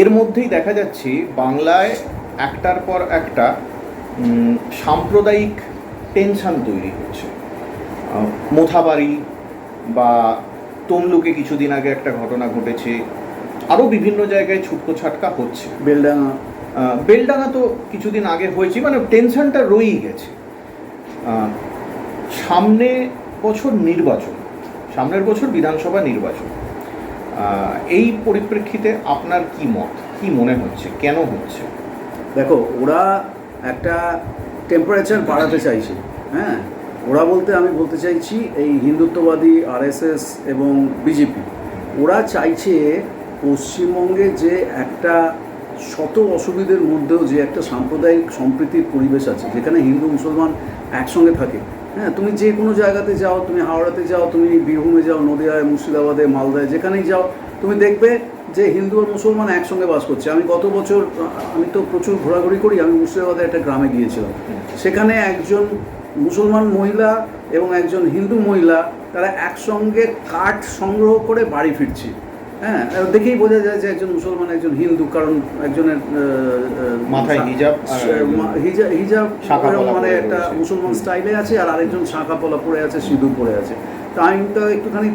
এর মধ্যেই দেখা যাচ্ছে বাংলায় একটার পর একটা সাম্প্রদায়িক টেনশন তৈরি হচ্ছে। মোথাবাড়ি বা তমলুকে কিছুদিন আগে একটা ঘটনা ঘটেছে। আরও বিভিন্ন জায়গায় ছুটকো ছাটকা হচ্ছে। বেলডাঙা বেলডাঙা তো কিছুদিন আগে হয়েছে মানে টেনশনটা রয়েই গেছে। সামনে বছর নির্বাচন সামনের বছর বিধানসভা নির্বাচন। এই পরিপ্রেক্ষিতে আপনার কি মত? কি মনে হচ্ছে? কেন হচ্ছে? দেখো, ওরা একটা টেম্পারেচার বাড়াতে চাইছে হ্যাঁ? ওরা বলতে আমি বলতে চাইছি এই হিন্দুত্ববাদী আরএসএস এবং বিজেপি ওরা চাইছে পশ্চিমবঙ্গে যে একটা শত অসুবিধের মধ্যেও যে একটা সাম্প্রদায়িক সম্প্রীতির পরিবেশ আছে, যেখানে হিন্দু, মুসলমান একসঙ্গে থাকে হ্যাঁ তুমি যে কোনো জায়গাতে যাও, তুমি হাওড়াতে যাও, তুমি বীরভূমে যাও, নদিয়ায়, মুর্শিদাবাদে, মালদায়, যেখানেই যাও, তুমি দেখবে যে হিন্দু আর মুসলমান একসঙ্গে বাস করছে। আমি গত বছর, আমি তো প্রচুর ঘোরাঘুরি করি, আমি মুর্শিদাবাদে একটা গ্রামে গিয়েছিলাম। সেখানে একজন মুসলমান মহিলা এবং একজন হিন্দু মহিলা, তারা একসঙ্গে কাঠ সংগ্রহ করে বাড়ি ফিরছে। হ্যাঁ দেখেই বোঝা যায় যে একজন মুসলমান একজন হিন্দু কারণ একজনের মাথায় হিজাব হিজাব হিজাব মানে একটা মুসলমান স্টাইলে আছে আর আরেকজন শাঁখা পলা পরে আছে সিঁদুর পরে আছে। তা আমি তো একটুখানি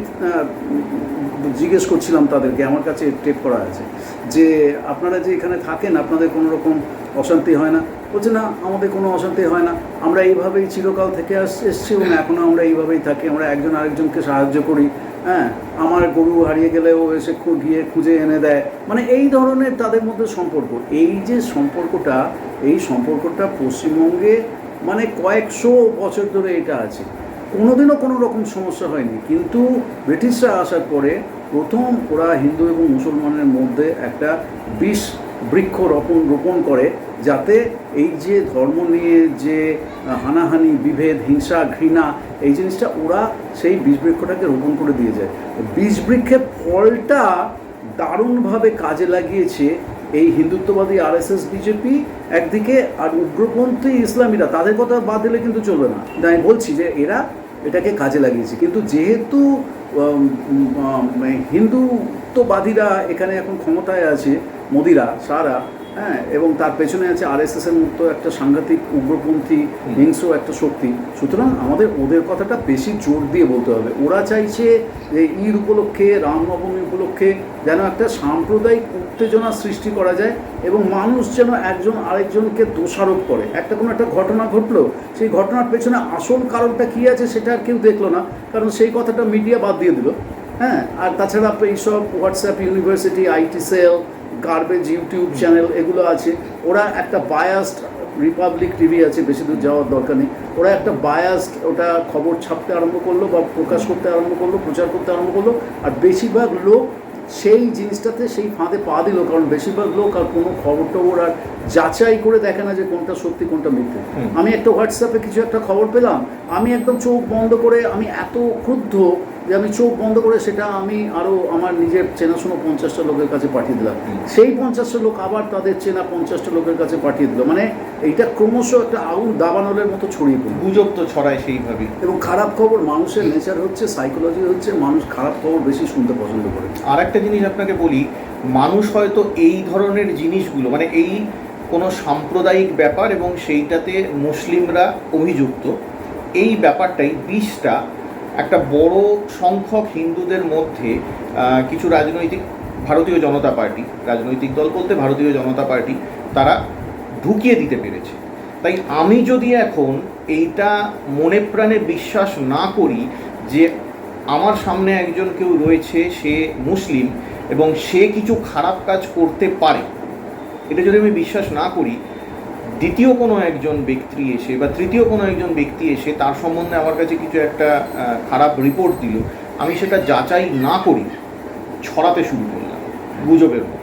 জিজ্ঞেস করছিলাম তাদেরকে আমার কাছে টেপ করা আছে যে আপনারা যে এখানে থাকেন আপনাদের কোনো রকম অশান্তি হয় না? বলছে, না, আমাদের কোনো অশান্তি হয় না। আমরা এইভাবেই চিরকাল থেকে আস, এসছি এবং এখনও আমরা এইভাবেই থাকি। আমরা একজন আরেকজনকে সাহায্য করি। হ্যাঁ আমার গরু হারিয়ে গেলে ও এসে গিয়ে খুঁজে এনে দেয়। মানে এই ধরনের তাদের মধ্যে সম্পর্ক। এই যে সম্পর্কটা, এই সম্পর্কটা পশ্চিমবঙ্গে মানে কয়েকশো বছর ধরে এটা আছে। কোনোদিনও কোনো রকম সমস্যা হয়নি। কিন্তু ব্রিটিশরা আসার পরে প্রথম ওরা হিন্দু এবং মুসলমানের মধ্যে একটা বিষ বৃক্ষ রোপণ রোপণ করে যাতে এই যে ধর্ম নিয়ে যে হানাহানি, বিভেদ, হিংসা, ঘৃণা, এই জিনিসটা ওরা সেই বীজ বৃক্ষটাকে রোপণ করে দিয়ে যায়। বীজ বৃক্ষের ফলটা দারুণভাবে কাজে লাগিয়েছে এই হিন্দুত্ববাদী আরএসএস, বিজেপি, একদিকে আর উগ্রপন্থী ইসলামীরা। তাদের কথা বাদ দিলে কিন্তু চলবে না। আমি বলছি যে এরা এটাকে কাজে লাগিয়েছে। কিন্তু যেহেতু হিন্দুত্ববাদীরা এখানে এখন ক্ষমতায় আছে মোদিরা সারা হ্যাঁ এবং তার পেছনে আছে আরএসএস এর মতো একটা সাংঘাতিক উগ্রপন্থী হিংস্র একটা শক্তি। সুতরাং আমাদের ওদের কথাটা বেশি জোর দিয়ে বলতে হবে। ওরা চাইছে যে ঈদ উপলক্ষে রামনবমী উপলক্ষে যেন একটা সাম্প্রদায়িক উত্তেজনা সৃষ্টি করা যায় এবং মানুষ যেন একজন আরেকজনকে দোষারোপ করে। একটা কোনো একটা ঘটনা ঘটলো সেই ঘটনার পেছনে আসল কারণটা কী আছে সেটা আর কেউ দেখল না কারণ সেই কথাটা মিডিয়া বাদ দিয়ে দিল। হ্যাঁ আর তাছাড়া এইসব WhatsApp university IT cell garbage YouTube channel এগুলো আছে। ওরা একটা বায়াসড রিপাবলিক টিভি আছে বেশি দূর যাওয়ার দরকার নেই। ওরা একটা বায়াসড ওটা খবর ছাপতে আরম্ভ করল বা প্রকাশ করতে আরম্ভ করল প্রচার করতে আরম্ভ করল আর বেশিরভাগ লোক সেই জিনিসটাতে সেই ফাঁদে পা দিল কারণ বেশিরভাগ লোক আর কোনো খবর টবর আর যাচাই করে দেখে না যে কোনটা সত্যি কোনটা মিথ্যে। আমি একটা হোয়াটসঅ্যাপে কিছু একটা খবর পেলাম আমি একদম চোখ বন্ধ করে আমি এত ক্রুদ্ধ যে আমি চোখ বন্ধ করে সেটা আমি আরও আমার নিজের চেনাশোনা পঞ্চাশটা লোকের কাছে পাঠিয়ে দিলাম। সেই পঞ্চাশটা লোক আবার তাদের চেনা পঞ্চাশটা লোকের কাছে পাঠিয়ে দিল। মানে এইটা ক্রমশ একটা আগুন দাবানলের মতো ছড়িয়ে পড়ল। গুজব তো ছড়ায় সেইভাবে। এবং খারাপ খবর মানুষের নেচার হচ্ছে সাইকোলজি হচ্ছে মানুষ খারাপ খবর বেশি শুনতে পছন্দ করে। আর একটা জিনিস আপনাকে বলি মানুষ হয়তো এই ধরনের জিনিসগুলো মানে এই কোনো সাম্প্রদায়িক ব্যাপার এবং সেইটাতে মুসলিমরা অভিযুক্ত এই ব্যাপারটাই বিষটা একটা বড় সংখ্যক হিন্দুদের মধ্যে কিছু রাজনৈতিক, ভারতীয় জনতা পার্টি, রাজনৈতিক দল বলতে ভারতীয় জনতা পার্টি, তারা ঢুকিয়ে দিতে পেরেছে। তাই আমি যদি এখন এইটা মনে প্রাণে বিশ্বাস না করি যে আমার সামনে একজন কেউ রয়েছে, সে মুসলিম এবং সে কিছু খারাপ কাজ করতে পারে, এটা যদি আমি বিশ্বাস না করি দ্বিতীয় কোনো একজন ব্যক্তি এসে বা তৃতীয় কোনো একজন ব্যক্তি এসে তার সম্বন্ধে আমার কাছে কিছু একটা খারাপ রিপোর্ট দিল। আমি সেটা যাচাই না করি ছড়াতে শুরু করলাম, গুজবের মতো।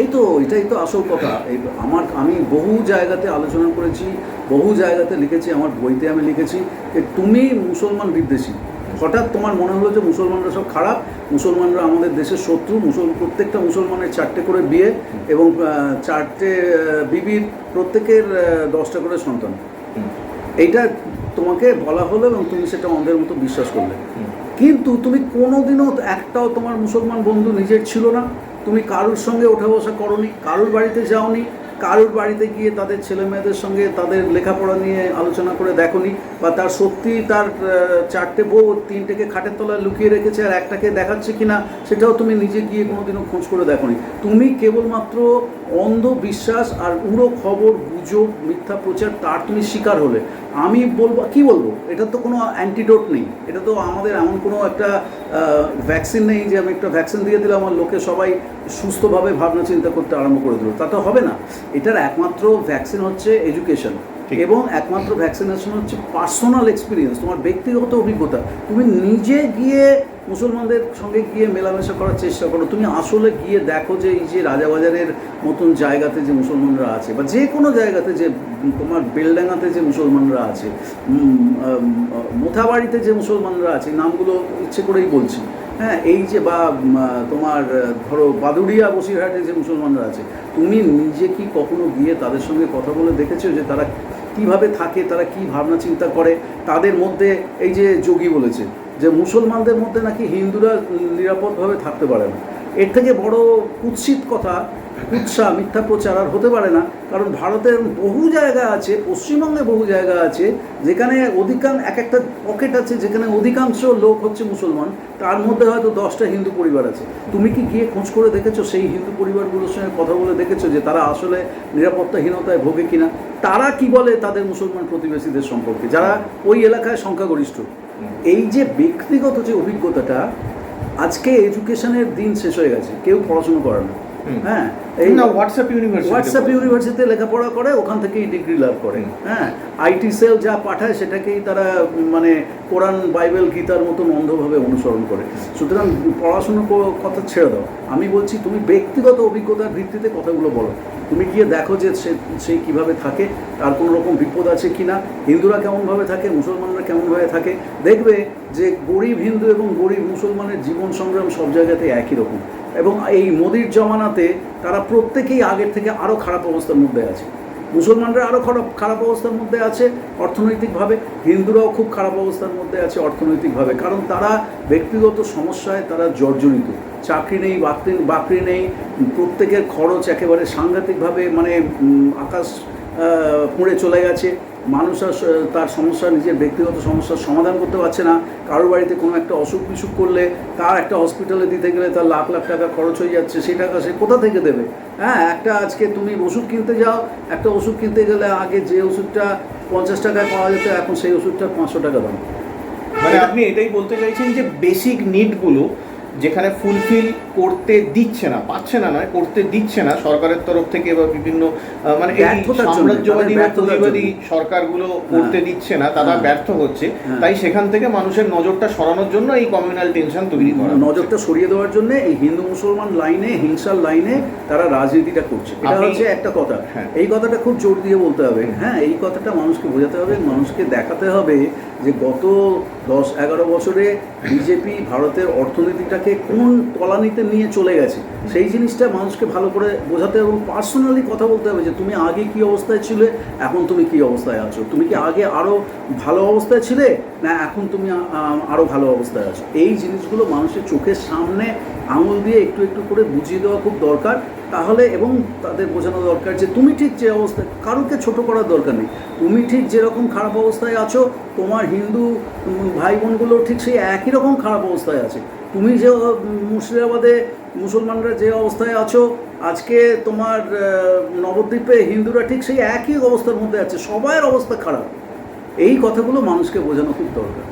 এই তো, এটাই তো আসল কথা। এই আমার, আমি বহু জায়গাতে আলোচনা করেছি, বহু জায়গাতে লিখেছি, আমার বইতে আমি লিখেছি যে, তুমি মুসলমান বিদ্বেষী। হঠাৎ তোমার মনে হলো যে মুসলমানরা সব খারাপ, মুসলমানরা আমাদের দেশের শত্রু, মুসল, প্রত্যেকটা মুসলমানের চারটে করে বিয়ে এবং চারটে বিবির প্রত্যেকের দশটা করে সন্তান। এইটা তোমাকে বলা হলো এবং তুমি সেটা অন্ধের মতো বিশ্বাস করলে। কিন্তু তুমি কোনোদিনও একটাও তোমার মুসলমান বন্ধু নিজের ছিল না। তুমি কারুর সঙ্গে ওঠা বসা করনি, কারুর বাড়িতে যাওনি কারুর বাড়িতে গিয়ে তাদের ছেলে মেয়েদের সঙ্গে তাদের লেখাপড়া নিয়ে আলোচনা করে দেখনি বা তার সত্যি তার চারটে বউ তিনটেকে খাটের তলায় লুকিয়ে রেখেছে আর একটাকে দেখাচ্ছে কিনা সেটাও তুমি নিজে গিয়ে কোনোদিনও খোঁজ করে দেখনি। তুমি কেবলমাত্র অন্ধ বিশ্বাস আর উড়ো খবর, গুজব, মিথ্যা প্রচার, তার তুমি শিকার হলে। আমি বলব কি বলব? এটা তো কোনো অ্যান্টিডোট নেই। এটা তো আমাদের এমন কোনো একটা ভ্যাকসিন নেই যে আমি একটা ভ্যাকসিন দিয়ে দিলাম আমার লোকে সবাই সুস্থভাবে ভাবনা চিন্তা করতে আরম্ভ করে দিল। তা তো হবে না। এটার একমাত্র ভ্যাকসিন হচ্ছে এডুকেশন। এবং একমাত্র ভ্যাকসিনেশন হচ্ছে পার্সোনাল এক্সপিরিয়েন্স তোমার ব্যক্তিগত অভিজ্ঞতা। তুমি নিজে গিয়ে মুসলমানদের সঙ্গে গিয়ে মেলামেশা করার চেষ্টা করো। তুমি আসলে গিয়ে দেখো যে এই যে রাজাবাজারের মতন জায়গাতে যে মুসলমানরা আছে, বা যে কোনো জায়গাতে যে তোমার বেলডাঙ্গাতে যে মুসলমানরা আছে মোথাবাড়িতে যে মুসলমানরা আছে নামগুলো ইচ্ছে করেই বলছি। হ্যাঁ এই যে বা তোমার ধরো বাদুড়িয়া, বসিরহাটে যে মুসলমানরা আছে, তুমি নিজে কি কখনো গিয়ে তাদের সঙ্গে কথা বলে দেখেছ যে তারা কীভাবে থাকে, তারা কি ভাবনা চিন্তা করে, তাদের মধ্যে এই যে যোগী বলেছে, যে মুসলমানদের মধ্যে নাকি হিন্দুরা নিরাপদভাবে থাকতে পারে না। এর থেকে বড় কুৎসিত কথা কুৎসা মিথ্যা প্রচার আর হতে পারে না। কারণ ভারতের বহু জায়গা আছে, পশ্চিমবঙ্গে বহু জায়গা আছে, যেখানে অধিকাংশ, এক একটা পকেট আছে যেখানে অধিকাংশ লোক হচ্ছে মুসলমান। তার মধ্যে হয়তো দশটা হিন্দু পরিবার আছে। তুমি কি গিয়ে খোঁজ করে দেখেছ সেই হিন্দু পরিবারগুলোর সঙ্গে কথা বলে দেখেছ যে তারা আসলে নিরাপত্তাহীনতায় ভোগে কিনা? তারা কি বলে তাদের মুসলমান প্রতিবেশীদের সম্পর্কে? যারা ওই এলাকায় সংখ্যাগরিষ্ঠ। এই যে ব্যক্তিগত যে অভিজ্ঞতাটা, আজকে এডুকেশনের দিন শেষ হয়ে গেছে। কেউ পড়াশোনা করে না। হ্যাঁ এই না হোয়াটসঅ্যাপ ইউনিভার্সিটি হোয়াটসঅ্যাপ ইউনিভার্সিটিতে লেখাপড়া করে ওখান থেকেই ডিগ্রি লাভ করে। হ্যাঁ আইটি সেল যা পাঠায় সেটাকেই তারা মানে কোরআন, বাইবেল, গীতার মতন অন্ধভাবে অনুসরণ করে। সুতরাং পড়াশুনোর কো- কথা ছেড়ে দাও। আমি বলছি, তুমি ব্যক্তিগত অভিজ্ঞতার ভিত্তিতে কথাগুলো বলো। তুমি গিয়ে দেখো যে সে সেই কীভাবে থাকে, তার কোনো রকম বিপদ আছে কি না হিন্দুরা কেমনভাবে থাকে, মুসলমানরা কেমনভাবে থাকে। দেখবে যে গরিব হিন্দু এবং গরিব মুসলমানের জীবন সংগ্রাম সব জায়গাতে একই রকম। এবং এই মোদির জমানাতে তারা প্রত্যেকেই আগের থেকে আরও খারাপ অবস্থার মধ্যে আছে। মুসলমানরা আরও খারাপ খারাপ অবস্থার মধ্যে আছে অর্থনৈতিকভাবে। হিন্দুরাও খুব খারাপ অবস্থার মধ্যে আছে অর্থনৈতিকভাবে। কারণ তারা ব্যক্তিগত সমস্যায় তারা জর্জরিত। চাকরি নেই, বাকরি বাকরি নেই, প্রত্যেকের খরচ একেবারে সাংঘাতিকভাবে মানে আকাশ পুড়ে চলে গেছে। মানুষ তার সমস্যা, নিজের ব্যক্তিগত সমস্যার সমাধান করতে পারছে না। কারোর বাড়িতে কোনো একটা অসুখ বিসুখ করলে তার একটা হসপিটালে দিতে গেলে তার লাখ লাখ টাকা খরচ হয়ে যাচ্ছে, সেই টাকা সে কোথা থেকে দেবে? হ্যাঁ একটা আজকে তুমি ওষুধ কিনতে যাও, একটা ওষুধ কিনতে গেলে আগে যে ওষুধটা পঞ্চাশ টাকায় পাওয়া যেত, এখন সেই ওষুধটা পাঁচশো টাকা দাম। মানে আপনি এটাই বলতে চাইছেন যে বেসিক নিডগুলো যেখানে ফুলফিল করতে দিচ্ছে না পাচ্ছে না নয় করতে দিচ্ছে না সরকারের তরফ থেকে বা বিভিন্ন মানে সাম্রাজ্যবাদী বা পুঁজিবাদী সরকারগুলো করতে হ্যাঁ। দিচ্ছে না তারা হ্যাঁ। ব্যর্থ হচ্ছে হ্যাঁ। তাই সেখান থেকে মানুষের নজরটা সরানোর জন্য এই কমিউনাল টেনশন তৈরি করা নজরটা সরিয়ে দেওয়ার জন্য এই হিন্দু মুসলমান লাইনে হিংসার লাইনে তারা রাজনীতিটা করছে এটা হচ্ছে একটা কথা হ্যাঁ। এই কথাটা খুব জোর দিয়ে বলতে হবে হ্যাঁ এই কথাটা মানুষকে বোঝাতে হবে মানুষকে দেখাতে হবে যে গত দশ এগারো বছরে বিজেপি ভারতের অর্থনীতিটাকে কোন কলানিতে নিয়ে চলে গেছে, সেই জিনিসটা মানুষকে ভালো করে বোঝাতে এবং পার্সোনালি কথা বলতে হবে যে তুমি আগে কি অবস্থায় ছিলে, এখন তুমি কি অবস্থায় আছো? তুমি কি আগে আরও ভালো অবস্থায় ছিলে, না এখন তুমি আরও ভালো অবস্থায় আছো? এই জিনিসগুলো মানুষের চোখের সামনে আঙুল দিয়ে একটু একটু করে বুঝিয়ে দেওয়া খুব দরকার। তাহলে এবং তাদের বোঝানো দরকার যে তুমি ঠিক যে অবস্থায়, কারোকে ছোট করার দরকার নেই। তুমি ঠিক যেরকম খারাপ অবস্থায় আছো, তোমার হিন্দু ভাই বোনগুলো ঠিক সেই একই রকম খারাপ অবস্থায় আছে। তুমি যে মুর্শিদাবাদে মুসলমানরা যে অবস্থায় আছো, আজকে তোমার নবদ্বীপে হিন্দুরা ঠিক সেই একই অবস্থার মধ্যে আছে সবার অবস্থা খারাপ। এই কথাগুলো মানুষকে বোঝানো খুব দরকার।